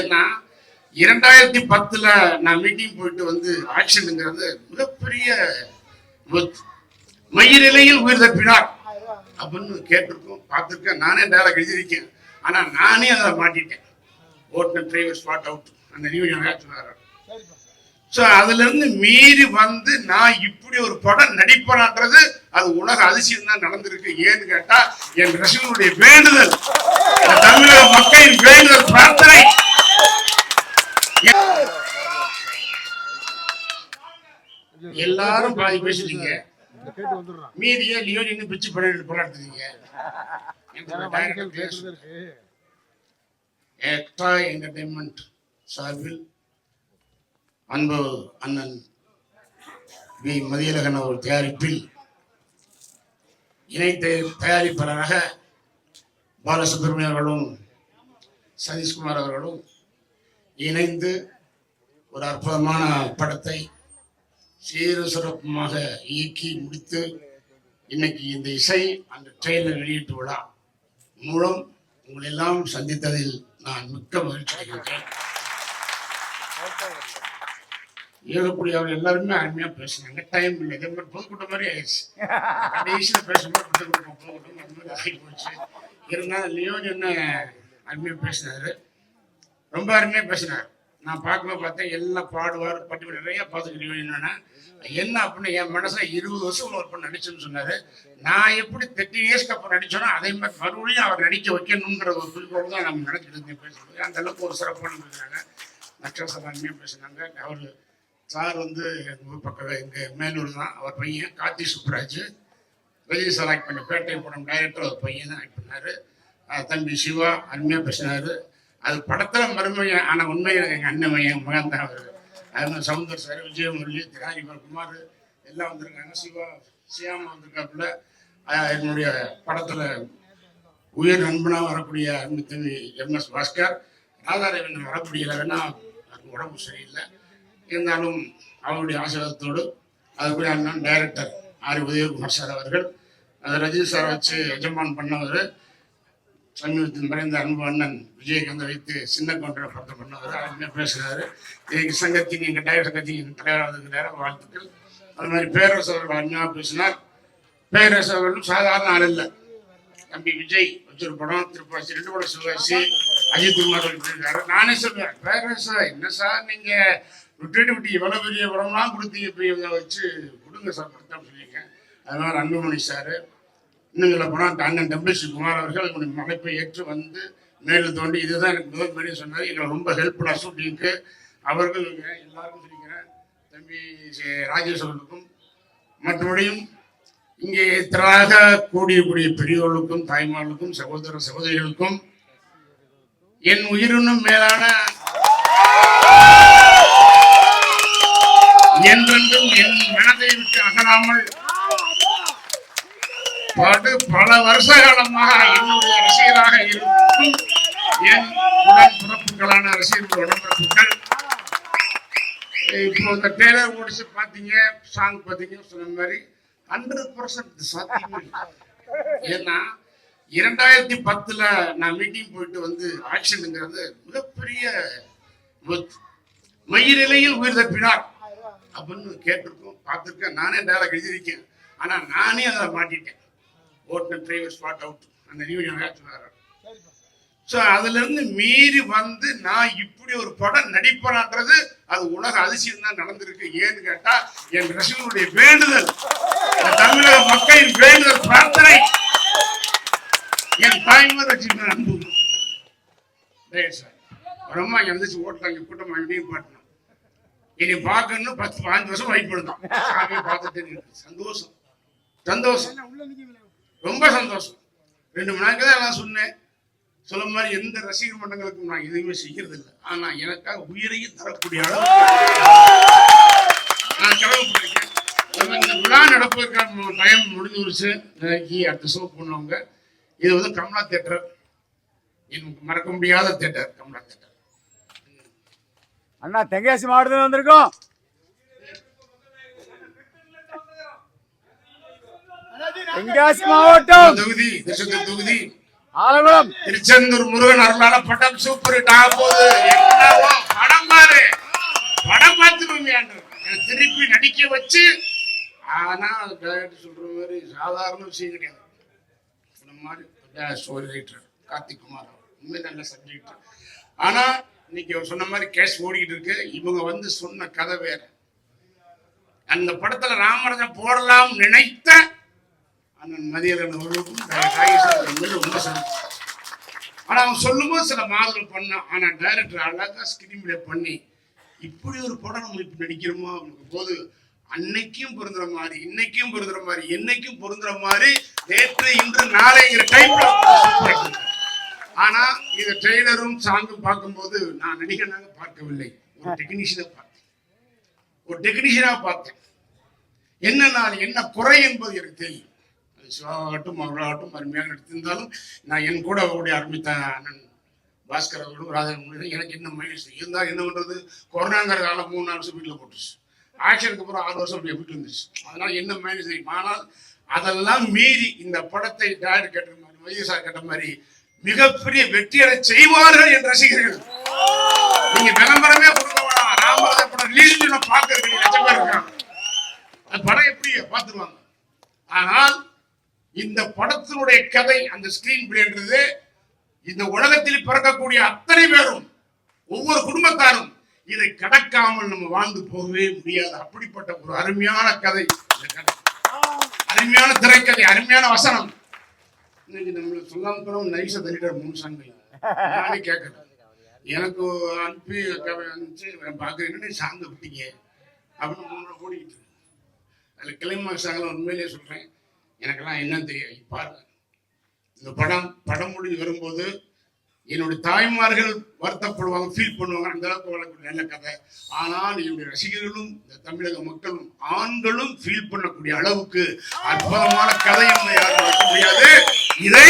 ஏன்னா இரண்டாயிரத்தி பத்துல நான் மீட்டிங் போயிட்டு வந்து ஆக்ஷனுங்கிறது மிகப்பெரிய விபத்து. மயிரிலையில் உயிர் தப்பினார் அப்படின்னு கேட்டிருக்கோம் பார்த்துருக்கேன். நானே டேரக்ட் எழுதியிருக்கேன். ஆனா நானே அதை மாட்டிட்டேன். ஓட்டுநர் டிரைவர் ஸ்பாட் அவுட் அந்த நியூ சொன்னார். ஸோ அதுல இருந்து மீறி வந்து நான் இப்படி ஒரு படம் நடிப்பேன்ன்றது அது உலக அதிசயம் தான் நடந்திருக்கு. ஏன்னு கேட்டா என் ரசிகர்களுடைய வேண்டுதல் தமிழக மக்களின் வேண்டுதல் பிரார்த்தனை எல்லாரும் பாதி பேசுறீங்க. மீதியே லியோனின்னு பிச்சு பண்ணிட்டு போராடுறீங்க எக்ஸ்ட்ரா என்டர்டைன்மெண்ட் சார்பில் அன்பு அண்ணன் வி. மதியழகன் அவர் தயாரிப்பில் இணை தயா- தயாரிப்பாளராக பாலசுப்ரமணியம் அவர்களும் சதீஷ்குமார் அவர்களும் இணைந்து ஒரு அற்புதமான படத்தை சீர சிறப்புமாக இயக்கி முடித்து இன்னைக்கு இந்த இசை அந்த ட்ரெயிலர் வெளியீட்டு விழா மூலம் உங்களை எல்லாம் சந்தித்ததில் நான் மிக்க மகிழ்ச்சி அடைகின்றேன். ஏகப்படி அவர் எல்லாருமே அருமையா பேசினாங்க. டைம் இல்லை. இதே மாதிரி பொதுக்கூட்டம் மாதிரி ஆயிடுச்சு. கடைசியில் பேசும்போது பொதுக்கூட்டம் பொதுக்கூட்டம் அந்த மாதிரி ஆகி போச்சு. இருந்தாலும் லியோன் என்ன அருமையாக பேசினாரு. ரொம்ப அருமையா பேசினார் நான் பார்க்கவே பார்த்தேன் எல்லாம் பாடுவார் பட்டி நிறைய பார்த்துக்கிறீங்க என்னன்னா என்ன அப்படின்னு என் மனசுல இருபது வருஷம் ஒரு பொண்ணு நடிச்சேன்னு சொன்னாரு. நான் எப்படி தேர்ட்டி இயர்ஸ்க்கு அப்புறம் நடிச்சோனோ அதே மாதிரி மறுபடியும் அவர் நடிக்க வைக்கணுங்கிற ஒரு குறிக்கோள் தான் நம்ம நடத்திட்டு இருந்தேன் பேசுறது அந்த அளவுக்கு ஒரு சிறப்பான பேசுனாங்க நட்சத்திரம் அருமையாக பேசுனாங்க. அவர் சார் வந்து எங்கள் ஊர் பக்கம் எங்கள் மேலூர் தான். அவர் பையன் கார்த்தி சுப்ராஜ். விஜய் சார் ஆக்ட் பண்ண பேட்டை படம் டைரக்டர் அவர் பையன் தான் ஆக்ட் பண்ணாரு. தம்பி சிவா அருமையாக பேசினார். அது படத்தில் மருமையன் ஆனால் உண்மையில் எங்கள் அண்ணன் மையன் மகன் தான் அவர். அது சவுந்தர் சார் விஜயமுரளி திராஜிபர் குமார் எல்லாம் வந்திருக்காங்க. சிவா சியாமா வந்திருக்காப்புல. என்னுடைய படத்தில் உயிர் நண்பனாக வரக்கூடிய அன்புத்தம்பி MS M S Bhaskar Radharavi வர முடியலைன்னா உடம்பு சரியில்லை. இருந்தாலும் அவருடைய ஆசீர்வாதத்தோடு அதுக்குரிய அண்ணன் டைரக்டர் ஆர். உதயகுமார் சார் அவர்கள் ரஜினி சார் வச்சு எஜமான் பண்ணவர். சமீபத்தில் மறைந்த அன்பு அண்ணன் விஜயகாந்த் வைத்து சின்ன கவுண்டரை படத்தை பண்ணவர் அருமையாக பேசுகிறாரு இன்னைக்கு சங்கத்தின் எங்கள் டயர் சங்கத்தின் தலைவராக இருக்கிறார் வாழ்த்துக்கள். அது மாதிரி பேரரசு அவர்கள் அருமையாக பேசினார். பேரரசு அவர்களும் சாதாரண ஆள் இல்லை. தம்பி விஜய் வச்சொரு படம் திருப்பாசி ரெண்டு படம் சிவாசி அஜித் குமார் இருக்காரு நானே சொல்லுவேன் பேரரசு என்ன சார் நீங்க விட்டுட்டு விட்டு எவ்வளோ பெரிய படம்லாம் கொடுத்தீங்க இப்போ வச்சு கொடுங்க சார் படத்தான் சொல்லியிருக்கேன். அதனால் அன்புமணி சார் இன்னும் சொல்ல போனால் அண்ணன் டபிள்யூசி குமார் அவர்கள் உங்களுடைய மலைப்பை ஏற்று வந்து மேலே தோண்டி இதுதான் எனக்கு முதல் பெரிய சொன்னார் எங்களை ரொம்ப ஹெல்ப்ஃபுல்லாக சொல்லியிருக்கு அவர்கள் எல்லாருக்கும் சொல்லிக்கிறேன் தம்பி ராஜேஸ்வரனுக்கும் மற்றபடியும் இங்கே திரளாக கூடியக்கூடிய பெரியோர்களுக்கும் தாய்மார்களுக்கும் சகோதர சகோதரிகளுக்கும் என் உயிரினும் மேலான என்றென்றும் என் மனதை விட்டு அகலாமல் படு பல வருஷ காலமாக என்னுடைய ரசிகராக இருக்கும். என் உடன் பிறப்புகளான ரசிகர்கள் உடன்பிறப்புகள். இப்போ இந்த டேலர் முடிச்சு பார்த்தீங்க சாங் பார்த்தீங்க சொன்ன மாதிரி ஹண்ட்ரட் பர்சன்ட் சாத்தியம் ஏன்னா இரண்டாயிரத்தி பத்துல நான் மீட்டிங் போயிட்டு வந்து ஆக்ஷனுங்கிறது மிகப்பெரிய விபத்து. மயிரிலையில் உயிர் தப்பினார் அப்படின்னு கேட்டிருக்கோம் பார்த்துருக்கேன். நானே டேரக்ட் எழுதியிருக்கேன். ஆனா நானே அதை மாட்டிட்டேன். ஓட்டுநர் டிரைவர் ஸ்பாட் அவுட் அந்த நியூ சொன்னார் ஸோ அதுலேருந்து மீறி வந்து நான் இப்படி ஒரு படம் நடிப்பேன்ன்றது அது உலக அதிசயம் தான் நடந்திருக்கு. ஏன்னு கேட்டால் என் ரசிகர்களுடைய வேண்டுதல் தமிழக மக்களின் வேண்டுதல் பிரார்த்தனை. என் தாய்மார் வச்சிருந்த அன்பு. சார் ரொம்ப அம்மா இங்க வந்துச்சு ஓட்டாங்க கூட்டம் அங்கேயும் பாட்டினோம் இனி பார்க்கணும் பத்து பாஞ்சு வருஷம் வெயிட் பண்ணணும் பார்த்துட்டு சந்தோஷம். சந்தோஷம். ரொம்ப சந்தோஷம். ரெண்டு மணி நேரம் தான் நான் சொன்னேன். சொல்ல மாதிரி எந்த ரசிகர் மன்றங்களுக்கும் நான் எதுவுமே செய்யறது இல்லை ஆனா எனக்காக உயிரையும் தரக்கூடிய அளவுக்கு நான் கடவுள்பட்டிருக்கேன் இந்த விழா நடப்பதற்கான டைம் முடிஞ்சிருச்சு. நாளைக்கு அடுத்த ஷோ பண்ணவங்க இது வந்து கமலா தேட்டர் எனக்கு மறக்க முடியாத தேட்டர் கமலா தேட்டர் அண்ணா தென்காசி மாவட்டத்தில் வந்திருக்கோம். தென்காசி மாவட்டம். தொகுதி திருச்செந்தூர் தொகுதி. ஆலங்குளம். திருச்செந்தூர் முருகன் அருளால படம் சூப்பர் போகுது. என்னவோ படம் பாரு. படம் பார்த்துருவீங்க திருப்பி நடிக்க வச்சு ஆனா டைரக்டர் சொல்ற மாதிரி சாதாரண விஷயம் கிடையாது. இந்த மாதிரி ஸ்டோரி ரைட்டர் கார்த்திக் குமார். உண்மை நல்ல சப்ஜெக்ட் ஆனா இன்னைக்கு சொன்ன மாதிரி கேஸ் ஓடிக்கிட்டு இருக்கு. இவங்க வந்து சொன்ன கதை வேற. அந்த படத்துல ராமராஜன் போடலாம் நினைத்த அண்ணன் மதியரன் அவர்களுக்கும் டாக்டர் ரொம்ப சந்தோஷம். ஆனா அவன் சொல்லும்போது சில மாதங்கள் பண்ணான். ஆனா டைரக்டர் அழகா ஸ்கிரீன் பிளே பண்ணி இப்படி ஒரு படம் நம்ம இப்ப நடிக்கிறோமோ அவனுக்கு போது அன்னைக்கும் பொருந்துற மாதிரி இன்னைக்கும் பொருந்துற மாதிரி என்னைக்கும் பொருந்துற மாதிரி நேற்று இன்று நாளைங்கிற டைம்ல ஆனா இந்த ட்ரெய்லரும் சாங்கும் பார்க்கும்போது நான் நடிகனாக பார்க்கவில்லை. ஒரு டெக்னீஷியனை பார்த்தேன். ஒரு டெக்னீஷியனாக பார்த்தேன். என்ன நான் என்ன குறை என்பது எனக்கு தெரியும். அது அவர்களாகட்டும் அருமையாக நடித்திருந்தாலும் நான் என் கூட அவருடைய ஆரம்பித்த அண்ணன் பாஸ்கர் அவர்களும் ராஜன் எனக்கு என்ன மைனஸ் இருந்தால் என்ன பண்ணுறது கொரோனாங்கிற காலம் மூணு நாலு வருஷம் வீட்டில் போட்டுச்சு ஆக்ஷனுக்கு அப்புறம் ஆறு வருஷம் அப்படியே வீட்டு இருந்துச்சு. அதனால் என்ன மைனஸ் தெரியும் ஆனால் அதெல்லாம் மீறி இந்த படத்தை டேரக்டர் கேட்ட மாதிரி வைஎஸ்ஆர் கேட்ட மாதிரி மிகப்பெரிய வெற்றியடை செய்வார்கள் என் ரசிகர்கள். நீங்க விளம்பரமே கொடுக்க வேணாம். ராமராஜ படம் ரிலீஸ் லட்சம் பேர் இருக்காங்க. படம் எப்படி பார்த்துருவாங்க? ஆனால் இந்த படத்தினுடைய கதை அந்த ஸ்கிரீன் பிளேன்றது இந்த உலகத்தில் பிறக்கக்கூடிய அத்தனை பேரும் ஒவ்வொரு குடும்பத்தாரும் இதை கடக்காமல் நம்ம வாழ்ந்து போகவே முடியாது. அப்படிப்பட்ட ஒரு அருமையான கதை இந்த கதை. அருமையான திரைக்கதை அருமையான வசனம். இன்னைக்கு நம்மள சொல்லாம கூட நைச தரிடர் மூணு சாங்கள் நானே கேட்கல எனக்கு அனுப்பி கதை அனுப்பிச்சு சாங்க விட்டீங்க? அப்படின்னு மூணு ஓடிக்கிட்டு இருக்கு. அதுல கிளைமாக்ஸ் சாங்கில் உண்மையிலேயே சொல்றேன். எனக்கெல்லாம் என்னன்னு தெரியும்? பாருங்க. இந்த படம் படம் முடிஞ்சு வரும்போது என்னுடைய தாய்மார்கள் வருத்தப்படுவாங்க ஃபீல் பண்ணுவாங்க. அந்த அளவுக்கு வளர்க்கக்கூடிய நல்ல கதை. ஆனால் என்னுடைய ரசிகர்களும் இந்த தமிழக மக்களும் ஆண்களும் ஃபீல் பண்ணக்கூடிய அளவுக்கு அற்புதமான கதை நம்ம யாரும் வைக்க முடியாது. இதை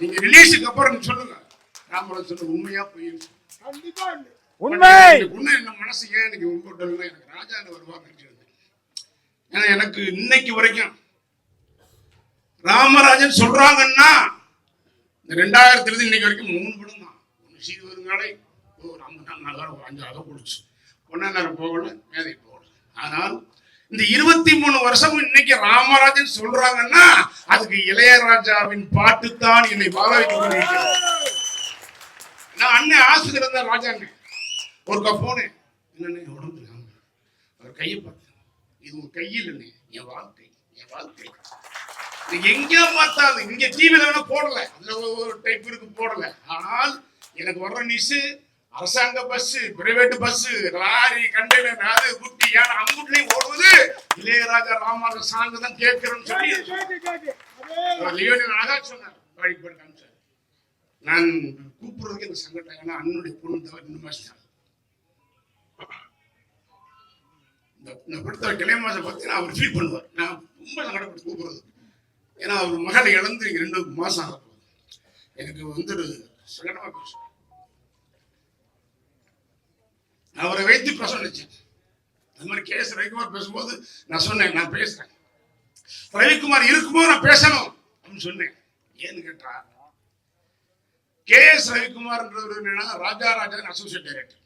நீங்க ரிலீஸுக்கு அப்புறம் சொல்லுங்க. ராமராஜ் சொல்லுங்க உண்மையா போய் உண்மை! உண்மை! என்ன மனசு ஏன் எனக்கு உங்கள்கிட்ட எனக்கு ராஜா வருவாங்க ஏன்னா எனக்கு இன்னைக்கு வரைக்கும் ராமராஜன் சொல்றாங்கன்னா இந்த ரெண்டாயிரத்துல இருந்து இன்னைக்கு வரைக்கும் மூணு படம் தான் ஒன்று சீது வருங்காலை ஒரு ஐம்பது நாள் நாலு வாரம் அஞ்சு அதை குடிச்சு ஒன்னா நேரம் போகல மேதை போகல. ஆனால் இந்த இருபத்தி மூணு வருஷம் இன்னைக்கு ராமராஜன் சொல்றாங்கன்னா அதுக்கு இளையராஜாவின் பாட்டு தான் என்னை வாழ வைக்க நான் அண்ணன் ஆசிரியர் இருந்தா ராஜா ஒரு ஒருக்கா போனேன் என்னன்னு உடம்பு அவர் கையை பார்த்தேன் இது உன் கையில் இல்லை என் வாழ்க்கை என் வாழ்க்கை. எங்க பார்த்தாலும் இங்க டிவில வேணா போடல. அதுல ஒரு டைப் இருக்கு போடல. ஆனால் எனக்கு வர்ற நியூஸ் அரசாங்க bus private bus lorry container அது குட்டி யானை அங்குட்லயும் ஓடுவது இளையராஜா ராமாராஜ சாங் தான் கேட்கிறோம்னு சொல்லி அழகா சொன்னார் நான் கூப்பிடுறதுக்கு எனக்கு சங்கடம் ஏன்னா அண்ணனுடைய பொண்ணு தவிர மாசம் இந்த இந்த படத்தை கிளைமாசை பத்தி நான் அவர் ஃபீல் பண்ணுவார். நான் ரொம்ப சங்கடப்பட்டு கூப்பிடுறது. ஏன்னா அவர் மகளை இழந்து இரண்டு ரெண்டு மாசம் ஆக போகுது. எனக்கு வந்து ஒரு சங்கடமா போச்சு. அவரை வைத்து பேச அது மாதிரி கே எஸ் ரவிக்குமார் பேசும்போது நான் சொன்னேன் நான் பேசுறேன். ரவிக்குமார் இருக்கும்போது நான் பேசணும் அப்படின்னு சொன்னேன். ஏன்னு கேட்டா கே எஸ் ரவிக்குமார்ன்றது என்னன்னா Raja Raja associate director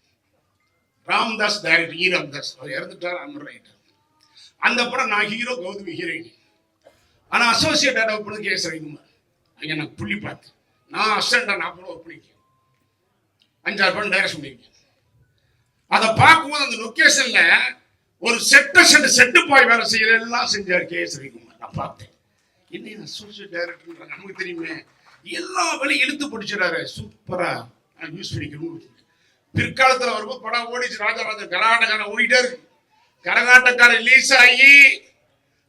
Ramdas director E Ramdas. அவர் இறந்துட்டார் அமர் ரைட்டர் அந்த படம் நான் ஹீரோ கௌதமி ஹீரோயின் ஆனால் அசோசியேட் டைரக்டர் பண்ணது கேஸ் எஸ் ரவிக்குமார் நான் புள்ளி பார்த்தேன் நான் அசண்டா நான் படம் ஒர்க் பண்ணிருக்கேன் அஞ்சாறு படம் டைரக்ட் பண்ணியிருக்கேன் அதை பார்க்கும்போது அந்த லொக்கேஷனில் ஒரு செட்டு செட்டு செட்டு பாய் வேலை செய்யற எல்லாம் செஞ்சார் கே எஸ் ரவிக்குமார் நான் பார்த்தேன். என்ன அசோசியேட் டைரக்டர் நமக்கு தெரியுமே. எல்லா வேலையும் இழுத்து பிடிச்சிடாரு சூப்பராக யூஸ் பண்ணிக்கணும் பிற்காலத்தில் வரும்போது படம் ஓடிச்சு ராஜாராஜன் கரகாட்டக்காரன் ஓடிட்டே இருக்கு. கரகாட்டக்காரன் ரிலீஸ் ஆகி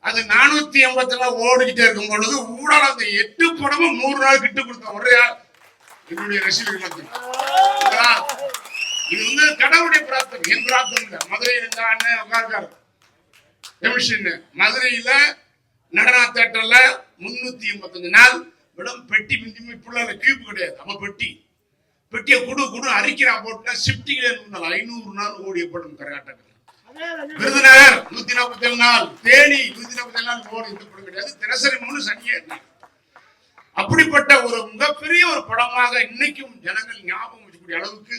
அது நானூத்தி எண்பத்தி எல்லாம் ஓடிக்கிட்டே இருக்கும் பொழுது ஊடால அந்த எட்டு படமும் நூறு நாள் கிட்டு கொடுத்த ஒரே என்னுடைய ரசிகர்கள் இது வந்து கடவுளுடைய பிரார்த்தனை. என் பிரார்த்தனை இல்லை. மதுரையில் தான் அண்ணன் உட்கார்க்காரு கமிஷன் மதுரையில நடனா தேட்டர்ல முன்னூத்தி எண்பத்தஞ்சு நாள். விடம் பெட்டி மிஞ்சி இப்படிலாம் கீப்பு கிடையாது. நம்ம பெட்டி. பெட்டியை குடு குடு அரிக்கிறா போட்டுனா ஷிஃப்டிங்ல ஐநூறு நாள் ஓடிய படம் கரகாட்டக்காரன் விருதுநகர் நூத்தி நாற்பத்தி ஏழு நாள் தேனி நூத்தி நாற்பத்தி ஏழு நாள் போர் இந்த படம் கிடையாது. தினசரி மூணு சனியே அப்படிப்பட்ட ஒரு மிகப்பெரிய ஒரு படமாக இன்னைக்கும் ஜனங்கள் ஞாபகம் வச்சுக்கூடிய அளவுக்கு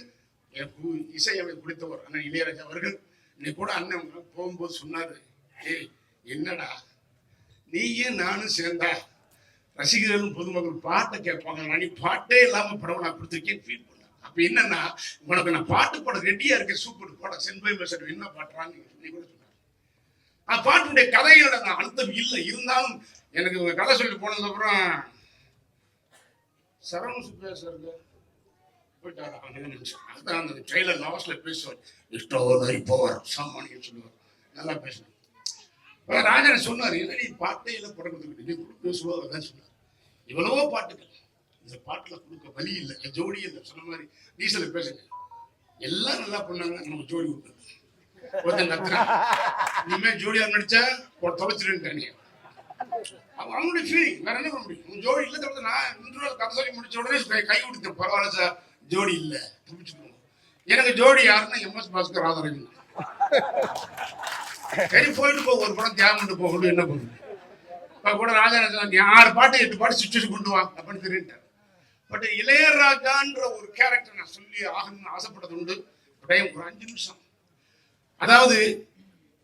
எனக்கு இசையமை கொடுத்தவர் அண்ணன் இளையராஜா அவர்கள். இன்னைக்கு கூட அண்ணன் போகும்போது சொன்னாரு ஏய் என்னடா? நீயும் நானும் சேர்ந்தா ரசிகர்களும் பொதுமக்கள் பாட்டை கேட்பாங்க. நீ பாட்டே இல்லாம படம் நான் கொடுத்துருக்கேன். ஃபீல் அப்ப என்னன்னா உனக்கு நான் பாட்டு போட ரெடியா இருக்கேன் சூப்பர் போட. சென்பை மெசட் என்ன பாட்டுறான்னு கூட சொன்னார். அந்த பாட்டுடைய கதையோட அந்த அர்த்தம் இல்லை. இருந்தாலும் எனக்கு கதை சொல்லி போனதுக்கு அப்புறம் சரவண பேசுறது போயிட்டாரா. நிமிஷம் அதுதான் அந்த ட்ரெயிலர் லாஸ்ட்ல பேசுவார். இஷ்டம் இப்போ வரும் சாமானியம் சொல்லுவார். நல்லா பேசினார். அப்புறம் ராஜன் சொன்னார் நீ பாட்டே இல்லை படம் கொடுத்துருக்கு நீ கூட பேசுவோம் அதான் சொன்னார். இவ்வளவோ பாட்டுகள். இந்த பாட்டுல கொடுக்க வழி இல்லை. என் ஜோடி இல்லை சொன்ன மாதிரி டீசல் பேசுங்க. எல்லாம் நல்லா பண்ணாங்க. நம்ம ஜோடி விட்டது ஒருத்தன் கத்துறான். இனிமே ஜோடியா நடிச்சா? தொலைச்சிருன்ட்டேன் நீ அவனுடைய ஃபீலிங் வேற என்ன பண்ண முடியும்? ஜோடி இல்லை தவிர்த்து நான் இன்று கதை சொல்லி முடிச்ச உடனே கை- கொடுத்தேன் பரவாயில்ல சார். ஜோடி இல்லை. தப்பிச்சுக்கணும் எனக்கு ஜோடி யாருன்னா எம்எஸ் பாஸ்கர் ராதாரவிந்தன் சரி போயிட்டு போக ஒரு படம் தியாகம் போகணும் என்ன பண்ணுது இப்ப கூட ராஜா ஆறு பாட்டு எட்டு பாட்டு சுச்சுவேஷன் கொண்டு வா. அப்படின்னு தெரியுட்டேன் பட் இளையராஜான்ற ஒரு கேரக்டர் நான் சொல்லி ஆகணும்னு ஆசைப்பட்டது உண்டு டைம் ஒரு அஞ்சு நிமிஷம். அதாவது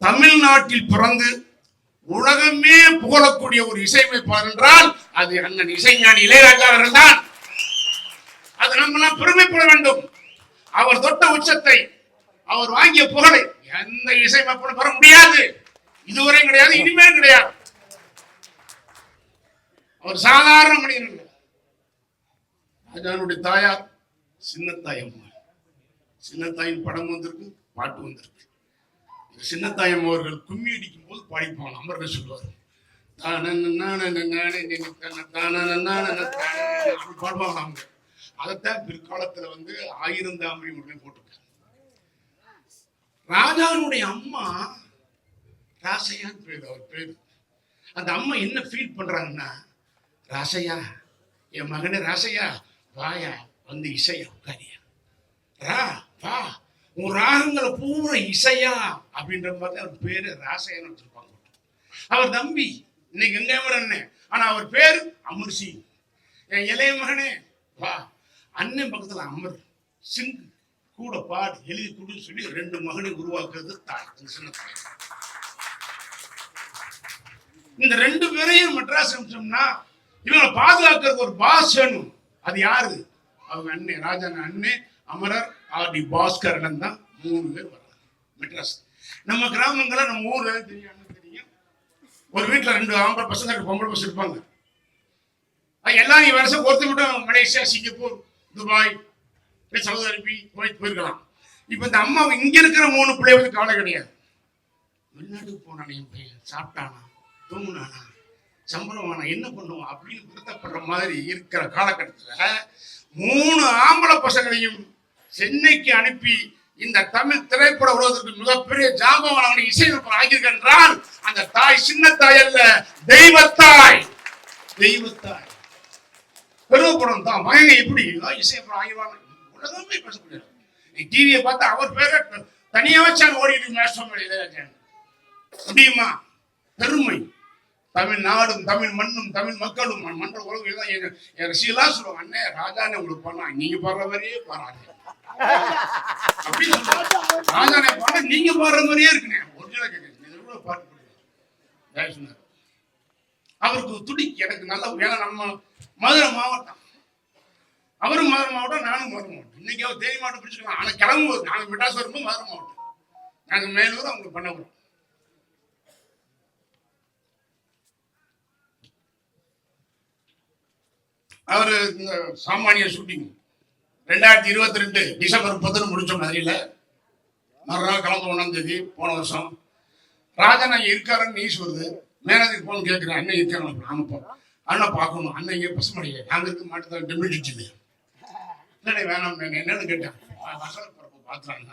தமிழ்நாட்டில் பிறந்து உலகமே புகழக்கூடிய ஒரு இசையமைப்பாளர் என்றால் அது அண்ணன் இசைஞானி இளையராஜா அவர்கள் தான் அது நம்மளாம் பெருமைப்பட வேண்டும். அவர் தொட்ட உச்சத்தை அவர் வாங்கிய புகழை எந்த இசையமைப்பும் பெற முடியாது. இதுவரையும் கிடையாது இனிமேல் கிடையாது. அவர் சாதாரண மனிதன் அதனுடைய தாயார் சின்னத்தாயம்மா சின்னத்தாயின் படம் வந்திருக்கு பாட்டு வந்திருக்கு. சின்னத்தாயம் அவர்கள் கும்மி அடிக்கும் போது பாடிப்பாங்க அமர்ந்து சொல்லுவார். பாடுவாங்க அவங்க. அதைத்தான் பிற்காலத்துல வந்து ஆயிரம் தாமரை முருகன் போட்டிருக்காங்க. ராஜானுடைய அம்மா ராசையான்னு பேர் அவர் பேர். அந்த அம்மா என்ன ஃபீல் பண்றாங்கன்னா ராசையா என் மகனே ராசையா வாயா வந்து இசையா உட்காரியா ரா வா உன் ராகங்களை பூரா இசையா அப்படின்ற மாதிரி அவர் பேரு ராசையான்னு வச்சிருப்பாங்க. அவர் தம்பி இன்னைக்கு எங்க அண்ணன் ஆனா அவர் பேரு அமர் சிங் என் இளைய மகனே வா அண்ணன் பக்கத்துல அமர் சிங் கூட பாடு எழுதி கொடுன்னு சொல்லி ரெண்டு மகனை உருவாக்குறது தாய் சின்ன தாய் இந்த ரெண்டு பேரையும் மெட்ராஸ் அனுப்பிச்சோம்னா இவங்களை பாதுகாக்கிறதுக்கு ஒரு பாஸ் வேணும். அது யாரு? அவங்க அண்ணன் ராஜன் அண்ணன் அமரர் ஆர் டி பாஸ்கரன் தான் மூணு பேர் வர்றாங்க. மெட்ராஸ். நம்ம கிராமங்கள்ல நம்ம ஊர்ல தெரியும் தெரியும். ஒரு வீட்டுல ரெண்டு ஆம்பளை பசங்க ரெண்டு பொம்பளை பசங்க இருப்பாங்க. எல்லாம் நீ வருஷம் ஒருத்தர் மட்டும் Malaysia Singapore Dubai Saudi Arabia Kuwait போயிருக்கலாம். இப்ப இந்த அம்மா இங்க இருக்கிற மூணு பிள்ளைகளுக்கு கவலை கிடையாது. வெளிநாட்டுக்கு போனானே என் பையன் சாப்பிட்டானா தூங்குனானா? சம்பளம் வானா என்ன பண்ணுவோம் அப்படின்னு வருத்தப்படுற மாதிரி இருக்கிற காலகட்டத்துல மூணு ஆம்பளை பசங்களையும் சென்னைக்கு அனுப்பி இந்த தமிழ் திரைப்பட உலகத்திற்கு மிகப்பெரிய ஜாபம் அவனை இசையமைப்பு ஆகியிருக்கின்றால் அந்த தாய் சின்ன தாய் அல்ல தெய்வத்தாய். தெய்வத்தாய். பெருமைப்படும் தான். மகன் எப்படி? இசையமைப்பு ஆகிடுவாங்க உலகமே பேச முடியாது. டிவியை பார்த்தா அவர் பேர தனியாக வச்சாங்க ஓடிட்டு நேஷனல் முடியுமா? பெருமை. தமிழ் நாடும் தமிழ் மண்ணும் தமிழ் மக்களும். மண் மன்ற உலகம் எல்லாம் எங்க என் ரசிகலாம் சொல்லுவாங்க அண்ணே ராஜானே உங்களுக்கு பண்ணா நீங்க பாடுற மாதிரியே பாடுறாங்க அப்படின்னு ராஜானே பாட நீங்க பாடுற மாதிரியே இருக்குண்ணே. ஒரிஜினல் கேட்குறேன் பாட்டு சொன்னார் அவருக்கு துடி எனக்கு நல்ல ஏன்னா நம்ம மதுரை மாவட்டம். அவரும் மதுரை மாவட்டம் நானும் மதுரை மாவட்டம். இன்னைக்கு அவர் தேனி மாவட்டம் பிடிச்சிக்கலாம் ஆனால் கிளம்பும்போது நாங்கள் மிட்டாசு வரும்போது மதுரை மாவட்டம். நாங்கள் மேலூர் அவங்களுக்கு பண்ண அவர் இந்த சாமானிய ஷூட்டிங் ரெண்டாயிரத்தி இருபத்தி ரெண்டு டிசம்பர் முப்பதுன்னு முடிச்சோம் மதுரையில் மறுநாள் கலந்து ஒன்றாம் தேதி போன வருஷம். ராஜன் அங்கே இருக்காருன்னு நியூஸ் வருது. மேனேஜருக்கு போன் கேட்குறேன் அண்ணன் இருக்காங்க ஆமாப்பா அண்ணன் பார்க்கணும். அண்ணன் இங்கே பசுமடியே நாங்கள் இருக்க மாட்டேன் டெம்பிள் சுச்சுது வேணாம் என்னன்னு கேட்டேன். வசல பரப்பு பார்த்துறாங்க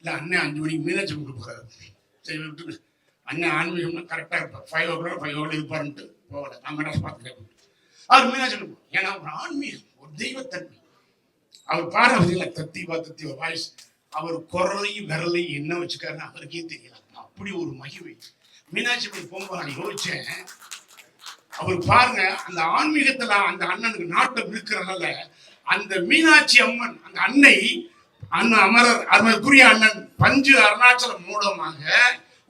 இல்லை அண்ணன் அஞ்சு மணிக்கு மீனாட்சி கொண்டு போகிறாரு சரி விட்டு அண்ணன் ஆன்மீகம்னா கரெக்டாக இருப்பார். ஃபைவ் ஓ கிளாக் ஃபைவ் ஓ இருப்பாருன்ட்டு. போகல. நான் மெட்ராஸ் பார்த்துட்டேன் அவர் மீனாட்சி கொண்டு ஏன்னா ஒரு ஆன்மீகம் ஒரு தெய்வத்தன்மை. அவர் பாடுறதுல தத்திவா தத்திவா வாய்ஸ். அவர் குரலையும் விரலையும் என்ன வச்சுக்காருன்னு அவருக்கே தெரியல. அப்படி ஒரு மகிமை. மீனாட்சி அம்மன் போகும்போது நான் யோசிச்சேன். அவர் பாருங்க அந்த ஆன்மீகத்துல அந்த அண்ணனுக்கு நாட்டம் இருக்கிறனால அந்த மீனாட்சி அம்மன் அந்த அன்னை அண்ணன் அமரர் அருமைக்குரிய அண்ணன் பஞ்சு அருணாச்சலம் மூலமாக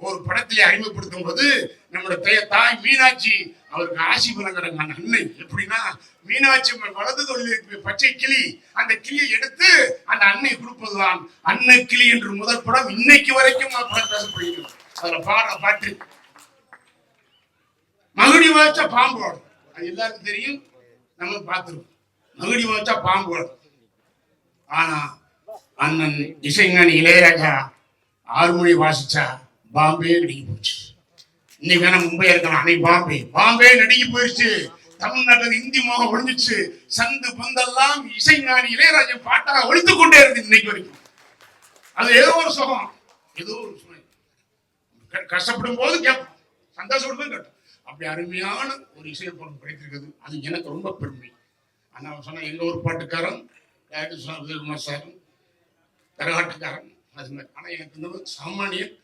ஒரு படத்திலே அறிமுகப்படுத்தும் போது நம்முடைய தாய் மீனாட்சி அவருக்கு ஆசி வழங்குறாங்க அந்த அன்னை எப்படின்னா மீனாட்சி அம்மன் வலது தொழில் பச்சை கிளி. அந்த கிளியை எடுத்து அந்த அன்னை கொடுப்பதுதான். அன்னை கிளி என்று முதல் படம் இன்னைக்கு வரைக்கும் படம் பேசப்படுகிறது. அதுல பாடுற பாட்டு மகுடி வச்சா பாம்பு அது எல்லாருக்கும் தெரியும். நம்ம பார்த்துருக்கோம் மகுடி வச்சா பாம்பு ஆனா அண்ணன் இசைஞானி இளையராஜா ஆறு மணி வாசிச்சா பாம்பே அடிக்கி போச்சு. இன்னைக்கு வேணா மும்பை இருக்கலாம் அன்னைக்கு பாம்பே. பாம்பே நடுங்கி போயிடுச்சு. தமிழ்நாட்டில் இந்தி மோகம் ஒழிஞ்சிச்சு. சந்து பந்தெல்லாம் இசைஞானி இளையராஜா பாட்டாக ஒழித்து கொண்டே இருக்கு இன்னைக்கு வரைக்கும். அது ஏதோ ஒரு சுகம். ஏதோ ஒரு சுகம். க- கஷ்டப்படும் போது கேட்போம். சந்தோஷப்படும் போது கேட்போம். அப்படி அருமையான ஒரு இசையப்படம் கிடைத்திருக்குது அது எனக்கு ரொம்ப பெருமை. ஆனால் அவன் சொன்ன எங்கள் ஒரு பாட்டுக்காரன் டேரக்டர் சொன்ன உதயகுமார் சாரும் கரகாட்டுக்காரன் அது மாதிரி. ஆனால் எனக்கு இந்த சாமானியன்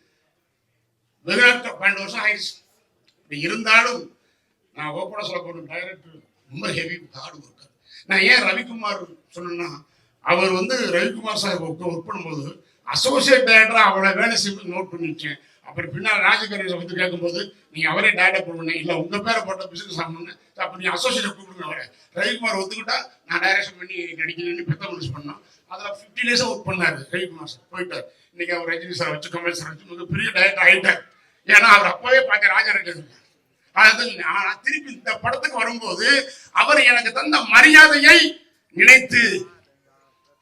வெகு பன்னெண்டு வருஷம் ஆயிடுச்சு. இப்படி இருந்தாலும் நான் ஓப்பனாக சொல்ல போன டைரக்டர் ரொம்ப ஹெவி ஹார்டு ஒர்க்கர் நான் ஏன் ரவிக்குமார் சொன்னேன்னா அவர் வந்து ரவிக்குமார் சார் ஒர்க் பண்ணும்போது அசோசியேட் டைரக்டராக அவளை வேலை செய்ய நோட் பண்ணி வச்சேன். அப்புறம் பின்னால் ராஜகரனை வந்து கேட்கும்போது நீங்கள் அவரே டேட்டா பண்ணுங்க இல்லை உங்கள் பேரை போட்ட பிசினஸ் ஆகணும்னு அப்போ நீ அசோசியேட் கூப்பிடுங்க அவரை. ரவிக்குமார் ஒத்துக்கிட்டா நான் டைரக்ஷன் பண்ணி நடிக்கிறேன்னு பெத்த முடிச்சு பண்ணோம் அதில் ஃபிஃப்டி டேஸாக ஒர்க் பண்ணார் ரவிக்குமார் சார். போயிட்டார். இன்னைக்கு அவர் ரஜினி சார் வச்சு கமல் சார் வச்சு மிகப்பெரிய டைரக்டர் ஆகிட்டார் ஏன்னா அவர் அப்பவே பார்த்த ராஜா அது ஆனா திருப்பி இந்த படத்துக்கு வரும்போது அவர் எனக்கு தந்த மரியாதையை நினைத்து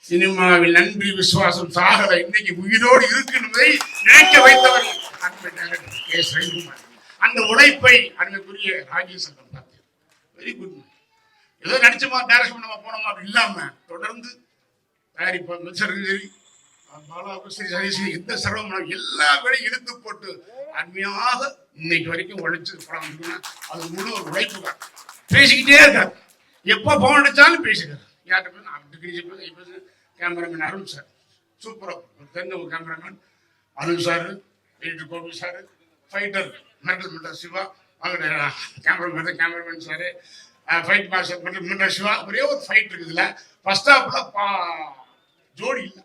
சினிமாவில் நன்றி விசுவாசம் சாகர இன்னைக்கு உயிரோடு இருக்கு என்பதை நினைக்க வைத்தவர் அன்பு டேரக்டர் கே. எஸ் அந்த உழைப்பை அன்புக்குரிய ராஜேஷ் சங்கம் வெரி குட் ஏதோ நடிச்சோமா டேரக்ஷன் பண்ணாம போனோமா அப்படி இல்லாம தொடர்ந்து தயாரிப்பு சரி சரி சரி சரி சிரமம் எல்லா வேலையும் இழுத்து போட்டு அண்மையாக இன்னைக்கு வரைக்கும் உழைச்சு படம் அது முழு ஒரு உழைப்பு தான். பேசிக்கிட்டே இருக்காரு. எப்போ போன் அடித்தாலும் பேசுகிறார் யார்கிட்ட நான் டிகிரி கேமராமேன் அருண் சார் சூப்பராக ஒரு தெரிஞ்ச ஒரு cameraman Arun sir editor Gopi sir fighter metal metal Siva அவங்க cameraman cameraman sir fight master metal metal Siva ஒரே ஒரு ஃபைட் இருக்குதுல்ல. ஃபர்ஸ்ட் ஹாஃபில் பா ஜோடி இல்லை.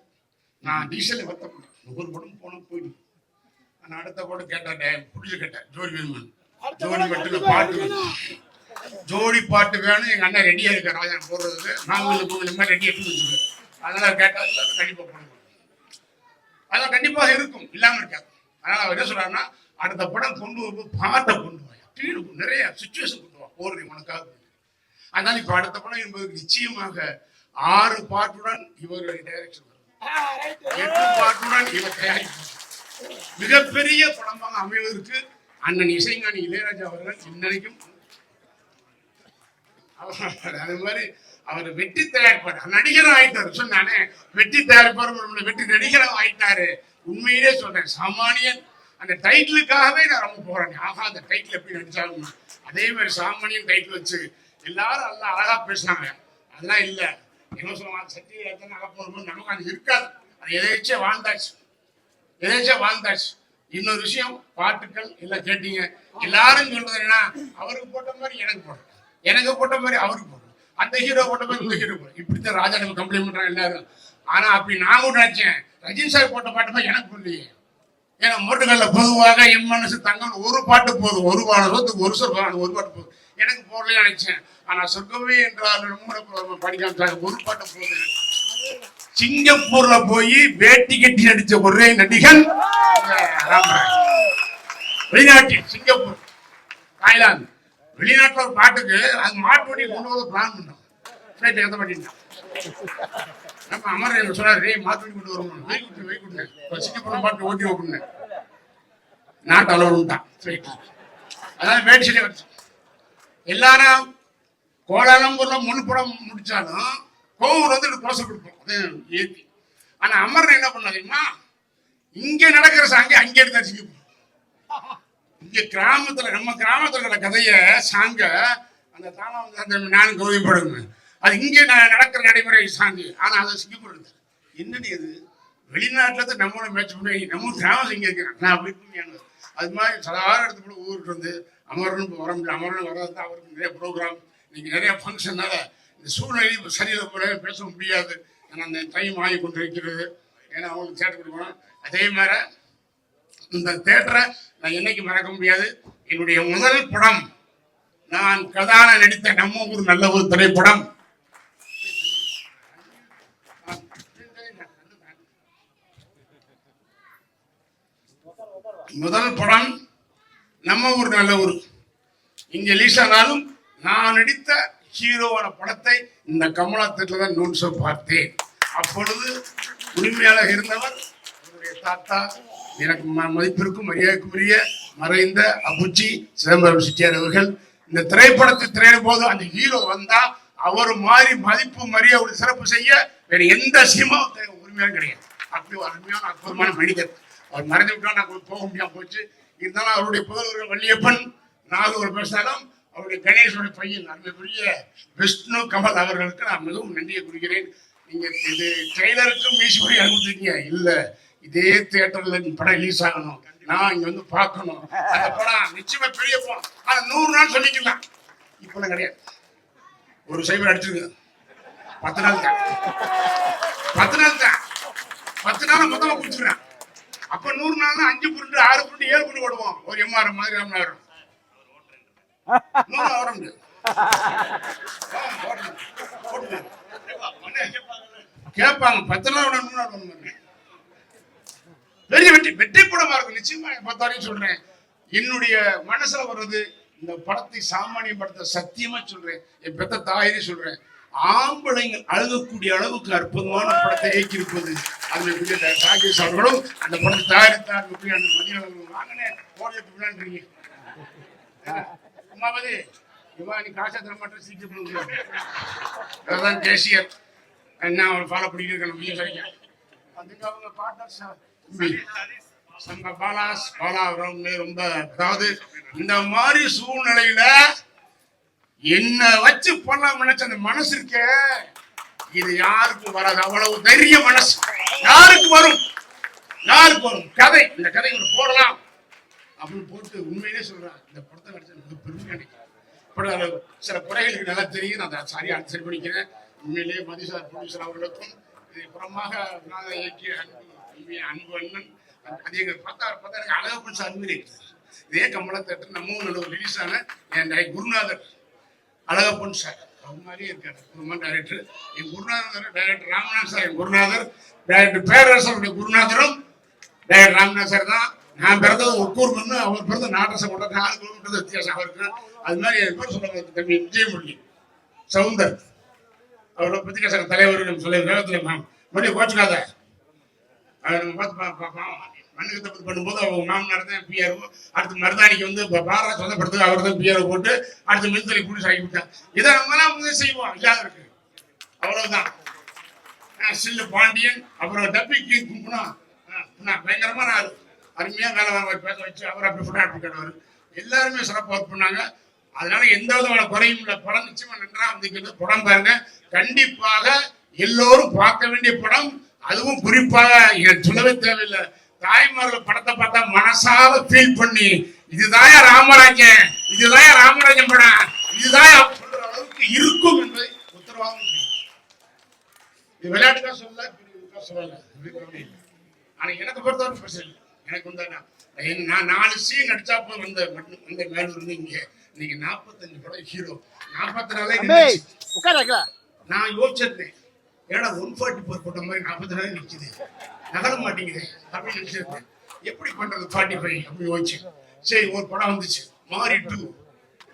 நான் டீசல் வத்த பண்ணேன் ஒரு படம் போனால் போயிடும். நான் அடுத்த படம் கேட்டேன் பிடிச்சி கேட்டேன். ஜோடி வேணுமான் ஜோடி மட்டும் பாட்டு வேணும். ஜோடி பாட்டு வேணும். எங்க அண்ணன் ரெடியா இருக்க ராஜா போடுறதுக்கு. நாங்களும் இந்த மாதிரி ரெடியா எடுத்து வச்சுருக்கேன் அதெல்லாம் கேட்டா எல்லாரும் கண்டிப்பா பண்ணுவோம் அதெல்லாம் கண்டிப்பாக இருக்கும். இல்லாம இருக்காது. அதனால அவர் என்ன சொல்றாருன்னா அடுத்த படம் கொண்டு வரும்போது பாட்டை கொண்டு வா நிறைய சுச்சுவேஷன் கொண்டு வா. போடுறேன் உனக்காக அதனால இப்ப அடுத்த படம் என்பது நிச்சயமாக ஆறு பாட்டுடன் இவருடைய டைரக்ஷன் வரும் இவர் மிகப்பெரிய படமாக அமைவதற்கு அண்ணன் இசைஞானி இளையராஜா அவர்கள் இன்னைக்கும் அவர் அது மாதிரி அவர் வெற்றி தயாரிப்பார். நடிகரும் ஆயிட்டாரு. சொன்னானே வெற்றி தயாரிப்பார் வெற்றி நடிகரும் ஆயிட்டாரு. உண்மையிலே சொல்றேன் சாமானியன் அந்த டைட்டிலுக்காகவே நான் ரொம்ப போறேன் ஆகா அந்த டைட்டில் எப்படி நடிச்சாலும் அதே மாதிரி சாமானியன் டைட்டில் வச்சு எல்லாரும் நல்லா அழகா பேசினாங்க. அதெல்லாம் இல்லை. என்ன சக்தி எத்தனை அழகா நமக்கு அது இருக்காது. அது எதேச்சியா வாழ்ந்தாச்சு. எதேச்சியா வாழ்ந்தாச்சு. இன்னொரு விஷயம் பாட்டுக்கள் எல்லாம் கேட்டீங்க. எல்லாரும் சொல்றது என்னன்னா அவருக்கு போட்ட மாதிரி எனக்கு போடுறேன். எனக்கு போட்ட மாதிரி அவருக்கு போடுறேன். அந்த ஹீரோ போட்ட மாதிரி இந்த ஹீரோ போடுறேன். இப்படித்தான் ராஜா நம்ம கம்ப்ளைண்ட் பண்றாங்க எல்லாரும். ஆனா அப்படி நான் கூட நினைச்சேன். ரஜினி சார் போட்ட பாட்டு மாதிரி எனக்கு இல்லையே ஏன்னா மோட்டுகள்ல பொதுவாக என் மனசு தங்கம் ஒரு பாட்டு போதும். ஒரு பாடம் ஒரு சொல் ஒரு பாட்டு போதும். எனக்கு போடல நினைச்சேன் ஆனா சொர்க்கமே என்றால் மூணு படிக்காம ஒரு பாட்டை போதும் சிங்கப்பூர்ல போய் வேட்டி கட்டி நடிச்ச ஒரே நடிகன் இந்த வெளிநாட்டில் சிங்கப்பூர். தாய்லாந்து. வெளிநாட்டில் ஒரு பாட்டுக்கு அது மாட்டு வண்டி கொண்டு வந்து பிளான் பண்ணோம். ஃபிளைட் ஏற்ற பண்ணிட்டான் நம்ம அமர் என்ன சொன்னார் ரே மாட்டு வண்டி கொண்டு வரணும் வெய் குட்டு வெய் குட்டு சிங்கப்பூர் பாட்டு ஓட்டி ஓட்டுனேன் நாட்டு அளவுட்டான் ஃபிளைட் அதான் வேடிச்சலே வச்சு எல்லாரும் கோலாலம்பூர்ல முழு முடித்தாலும் முடிச்சாலும் கோவூர் வந்து க்ளோஸ் கொடுப்போம். அது ஏத்தி. ஆனா அமர் என்ன பண்ண தெரியுமா? இங்க நடக்கிற சாங்கி அங்கே எடுத்து சிங்கப்பூர் இங்க கிராமத்துல நம்ம கிராமத்துல இருக்கிற கதைய சாங்க அந்த தாமம் வந்து அந்த நானும் கௌரவப்படுங்க அது இங்கே ந- நடக்கிற நடைமுறை சாங்கு. ஆனா அதை சிங்கப்பூர் என்னன்னு இது அது? வெளிநாட்டுல இருந்து நம்மளோட மேட்ச் பண்ணி நம்ம கிராமம் இங்க இருக்கிறான். நான் அப்படி பண்ணி அது மாதிரி சாதாரண இடத்துல ஊருக்கு வந்து அமரன் வர முடியல. அமரன் வராது அவருக்கு நிறைய ப்ரோக்ராம் இன்னைக்கு நிறைய ஃபங்க்ஷனால இந்த சூழ்நிலை சரியாக சரியில்லை பேச முடியாது. ஏன்னா அந்த டைம் ஆகி கொண்டு இருக்கிறது ஏன்னா அவங்களுக்கு தேட்டர் கொடுக்கணும். அதே மாதிரி இந்த தேட்டரை நான் என்னைக்கு மறக்க முடியாது. என்னுடைய முதல் படம் நான் கதான நடித்த நம்ம ஊர் நல்ல ஒரு திரைப்படம். முதல் படம் நம்ம ஊர் நல்ல ஊர். இங்க லீசானாலும் ஆனாலும் நான் நடித்த ஹீரோவான படத்தை இந்த கமலா தான் நோன்ஸோ பார்த்தேன். அப்பொழுது உரிமையாளர் இருந்தவர் என்னுடைய தாத்தா எனக்கு மதிப்பிற்கும் மரியாதைக்குரிய உரிய மறைந்த அபுச்சி சிதம்பரம் செட்டியார் அவர்கள். இந்த திரைப்படத்தை திரையிடும் போது அந்த ஹீரோ வந்தா அவர் மாதிரி மதிப்பு மரியாதை சிறப்பு செய்ய வேற எந்த சினிமாவும் உரிமையாக கிடையாது. அப்படி ஒரு அருமையான அற்புதமான மனிதர். அவர் மறைந்து விட்டா நான் போக முடியாம போச்சு. இருந்தாலும் அவருடைய புதல்வர்கள் வள்ளியப்பன் நாகூர் பேசினாலும் அவருடைய கணேசனுடைய பையன் அருமைக்குரிய விஷ்ணு கமல் அவர்களுக்கு நான் மிகவும் நன்றியை குறிக்கிறேன் நீங்க இது ட்ரெய்லருக்கும் மீசுபடி அனுப்பிச்சிருக்கீங்க. இல்ல இதே தியேட்டர்ல இந்த படம் ரிலீஸ் ஆகணும். நான் இங்க வந்து பார்க்கணும். அந்த படம் நிச்சயமா பெரிய படம். ஆனா நூறு நாள் சொல்லிக்கலாம். இப்பெல்லாம் கிடையாது. ஒரு சைபர் அடிச்சிருக்கு. பத்து நாள் தான். பத்து நாள் தான். பத்து நாள் மொத்தமா குடிச்சுக்கிறேன் அப்ப நூறு நாள்னா அஞ்சு புருண்டு ஆறு புருண்டு ஏழு புண்டு ஓடுவோம். ஒரு எம்ஆர் மாதிரி ராமநாதன் நூறு முடியாது கேட்பாங்க பத்து நாள் விட நூறு பெரிய வெற்றி வெற்றி படமா இருக்கும் நிச்சயமா பத்தாரையும் சொல்றேன். என்னுடைய மனசுல வர்றது இந்த படத்தை சாமானிய படத்தை சத்தியமா சொல்றேன். என் பெத்த தாயிரி சொல்றேன். ஆம்பளைங்கள் அழுகக்கூடிய அளவுக்கு அற்புதமான படத்தை இயக்கியிருப்பது. அதில் ராஜேஷ் அவர்களும் அந்த படத்தை தயாரித்தார். எப்படி அந்த மதியம் வாங்கினேன் வாங்கினே ஓடிட்டு விளையாண்டுறீங்க உமாபதி இவா நீ காசை தர மாட்டேன் சீக்கிரம் அதான் கேசியர். என்ன அவர் ஃபாலோ பண்ணிட்டு இருக்கணும் அதுக்கு அவங்க பார்ட்னர் சங்க பாலாஸ் பாலா அவங்க ரொம்ப அதாவது இந்த மாதிரி சூழ்நிலையில என்ன வச்சு பண்ணலாம் நினைச்ச அந்த மனசு இருக்கே. இது யாருக்கும் வராது? அவ்வளவு தைரிய மனசு. யாருக்கு வரும்? யாருக்கு வரும்? கதை. இந்த கதை இங்க போடலாம். அப்படின்னு போட்டு உண்மையிலே சொல்றேன் இந்த படத்தை நடிச்ச எனக்கு பெருமையா நினைக்கிறேன் படம் சில குறைகளுக்கு நல்லா தெரியும். நான் அதை சரியா சரி பண்ணிக்கிறேன். உண்மையிலேயே மதிசார் ப்ரொடியூசர் அவர்களுக்கும் இது புறமாக நான் இயக்கிய அன்பு அன்பு- அண்ணன் அது எங்க பார்த்தா பார்த்தா எனக்கு அழகப்பன் சார் அன்பு இருக்குது. இதே கமல தேட்டர் நல்ல ஒரு ரிலீஸ் ஆன என் குருநாதர். அழகப்பன் சார். அவர் மாதிரியே இருக்காரு. குருமா டைரக்டர் என் குருநாதர் டைரக்டர் ராமநாத் சார். என் குருநாதர் டைரக்டர் பேரரசருடைய குருநாதரும் டைரக்டர் ராமநாத் சார் தான். நான் பிறந்தது ஒக்கூர் மண்ணு அவர் பிறந்த நாட்டரசம் கொண்ட நாலு கிலோமீட்டர் வித்தியாசம் அவருக்கு அது மாதிரி என் பேர் சொல்லுவாங்க தம்பி விஜயமொழி சவுந்தர். அவரோட பத்திரிகை சங்க தலைவர் நம்ம சொல்லி நேரத்தில் மறுபடியும் கோச்சுக்காத. அவர் பார்த்து பா- பாவம். மண்ணுக்கு தப்பு பண்ணும்போது அவங்க மாமனார் தான் பிஆர் அடுத்து மருதாணிக்கு வந்து பாரா சொந்தப்படுத்துக்கு அவர் தான் பிஆர் போட்டு அடுத்து மின்துறை போலீஸ் ஆகி விட்டாங்க இதை நம்மளாம் வந்து செய்வோம் இல்லாத இருக்கு அவ்வளவுதான் சில்லு பாண்டியன் அப்புறம் டப்பிக்கு கும்பினா பயங்கரமான ஆளு. அருமையா வேலை வாங்க பேச வச்சு அவர் அப்படி ஃபுட்டாட் கேட்டவர். எல்லாருமே சிறப்பாக ஒர்க் பண்ணாங்க. அதனால எந்த விதமான குறையும் இல்லை. படம் நிச்சயமா நன்றா வந்துக்கிறது படம் பாருங்க. கண்டிப்பாக எல்லோரும் பார்க்க வேண்டிய படம் அதுவும் குறிப்பாக எனக்கு சொல்லவே தேவையில்லை. தாய்மார்கள் படத்தை பார்த்தா மனசால ஃபீல் பண்ணி இதுதான் ராமராஜன் இதுதான் ராமராஜன் படம் இதுதான் சொல்ற அளவுக்கு இருக்கும் என்பதை உத்தரவாதம். இது விளையாட்டுக்கா சொல்லல இல்லை. ஆனா எனக்கு பொறுத்தவரை பிரச்சனை இல்லை. எனக்கு வந்து நான் நாலு சீன் நடிச்சா போய் வந்த வந்த மேல இருந்து இங்க இன்னைக்கு நாற்பத்தஞ்சு படம் ஹீரோ நாற்பத்தி வைக்கல நான் யோசிச்சிருந்தேன் ஏன்னா ஒன் ஃபார்ட்டி ஃபோர் போட்ட மாதிரி நாற்பத்தி நாலு நிற்குது நகர மாட்டேங்குது அப்படின்னு நினைச்சிருந்தேன் எப்படி பண்றது ஃபார்ட்டி ஃபைவ் அப்படின்னு யோசிச்சேன் சரி ஒரு படம் வந்துச்சு. மாறி டூ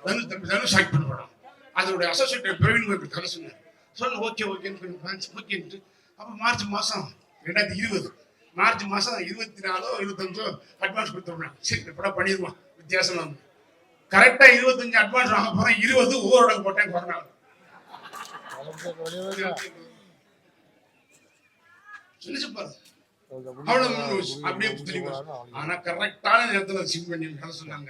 தனுஷ் தம்பி தனுஷ் ஆக்ட் பண்ண படம். அதோட அசோசியேட் பிரவீன் கோபி கதை சொன்னார். சொன்ன ஓகே ஓகேன்னு ஃபேன்ஸ் ஓகேன்ட்டு அப்போ மார்ச் மாதம் ரெண்டாயிரத்தி இருபது. மார்ச் மாதம் இருபத்தி நாலோ இருபத்தஞ்சோ அட்வான்ஸ் கொடுத்துருந்தேன் சரி இந்த படம் பண்ணிடுவோம். வித்தியாசமா இருந்து கரெக்டாக இருபத்தஞ்சு அட்வான்ஸ் வாங்க போகிறேன் இருபது ஊரடங்கு போட்டேன் கொரோனா சின்ன பாரு அவ்வளவு அப்படியே ஆனா கரெக்டான நேரத்துல சிம் பண்ணி கதை சொன்னாங்க.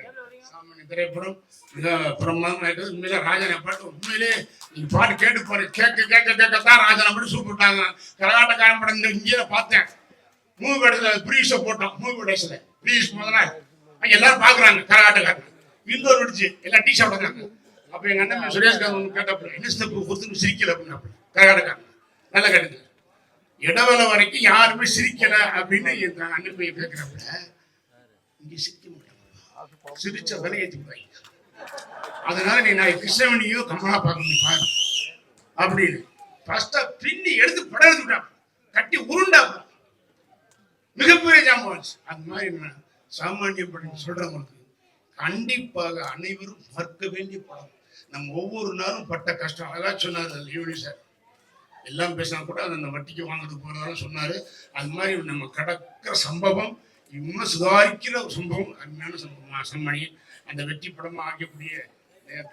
சாமானிய திரைப்படம் மிக பிரமாதமா இருக்குது உண்மையிலே ராஜனை பாட்டு உண்மையிலே நீங்க பாட்டு கேட்டு பாரு கேட்க கேட்க கேட்கத்தான் ராஜனை மட்டும் சூப்பிட்டாங்க கரகாட்டக்காரன் படம் இந்த இங்கே பார்த்தேன். மூவி படத்துல ப்ரீஷ போட்டோம். மூவி படத்துல ப்ளீஸ் முதல்ல. அங்க எல்லாரும் பாக்குறாங்க கரகாட்டக்காரங்க இன்னொரு விடுச்சு எல்லாம் டீ சாப்பிடுறாங்க அப்ப எங்க அண்ணன் வந்து கேட்டப்ப என்ன ஒருத்தருக்கு சிரிக்கல அப்படின்னாப்புல. கரகாட்டக்காரங்க நல்லா கேட்டுங்க இடவேளை வரைக்கும் யாருமே சிரிக்கல அப்படின்னு அண்ணன் போய் கேட்கிறப்ப இங்க சிரிக்க மாட்டாங்க. சிரிச்ச விலை ஏற்றி அதனால நீ நான் கிருஷ்ணவனியோ கமலா பார்க்க நீ பாரு. அப்படின்னு ஃபர்ஸ்டா பின்னி எடுத்து படம் எடுத்துட்டான் கட்டி உருண்டாப்பா மிகப்பெரிய ஜாமான் அது மாதிரி நான் சாமானிய படம் சொல்றவங்களுக்கு கண்டிப்பாக அனைவரும் பார்க்க வேண்டிய படம். நம்ம ஒவ்வொரு நாளும் பட்ட கஷ்டம். அதான் சொன்னார் யூனி சார் எல்லாம் பேசினா கூட அது அந்த வட்டிக்கு வாங்குறது போறதெல்லாம் சொன்னாரு. அது மாதிரி நம்ம கடக்கிற சம்பவம் இன்னும் சுதாரிக்கிற ஒரு சம்பவம் அருமையான சம்பவம். சம்மணி அந்த வெற்றி படமாக ஆக்கக்கூடிய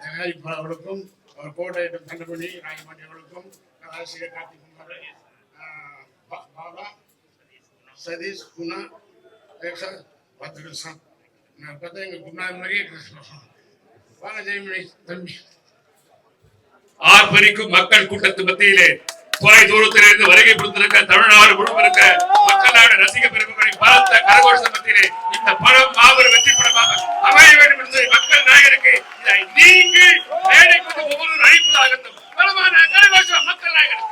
தயாரிப்பாளர்களுக்கும் அவர் கோட்டை தண்டபணி ராஜபாண்டி அவர்களுக்கும் கார்த்திக் குமார் பாலா சதீஷ் குணா ரேஷா பத்திரகிருஷ்ணன் நான் பார்த்தா எங்கள் குணா மாதிரியே வாங்க ஜெயமணி தம்பி. ஆர்ப்பரிக்கும் மக்கள் கூட்டத்து மத்தியிலே தொலை தூரத்திலிருந்து வருகை புரிந்திருக்க தமிழ்நாடு முழுவதும் இருக்க மக்களோட ரசிக பெருமக்களின் பார்த்த கரகோஷ மத்தியிலே இந்த படம் மாபெரும் வெற்றி படமாக அமைய வேண்டும் என்பதை மக்கள் நாயகருக்கு இதை நீங்கள் வேலை கொண்டு ஒவ்வொரு அழைப்பதாகட்டும். கரகோஷம் மக்கள் நாயகருக்கு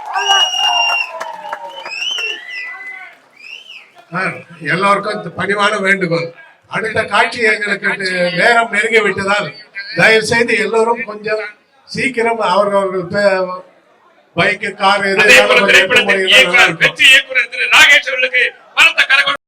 எல்லோருக்கும் இந்த பணிவான வேண்டுகோள். அடுத்த காட்சி எங்களுக்கு நேரம் நெருங்கி விட்டதால் தயவு செய்து எல்லோரும் கொஞ்சம் சீக்கிரம் அவர்கள் பைக்கு கார் திரைப்படத்தின் இயக்குனர் திரு நாகேஷ் அவர்களுக்கு பலத்த கரகோஷம்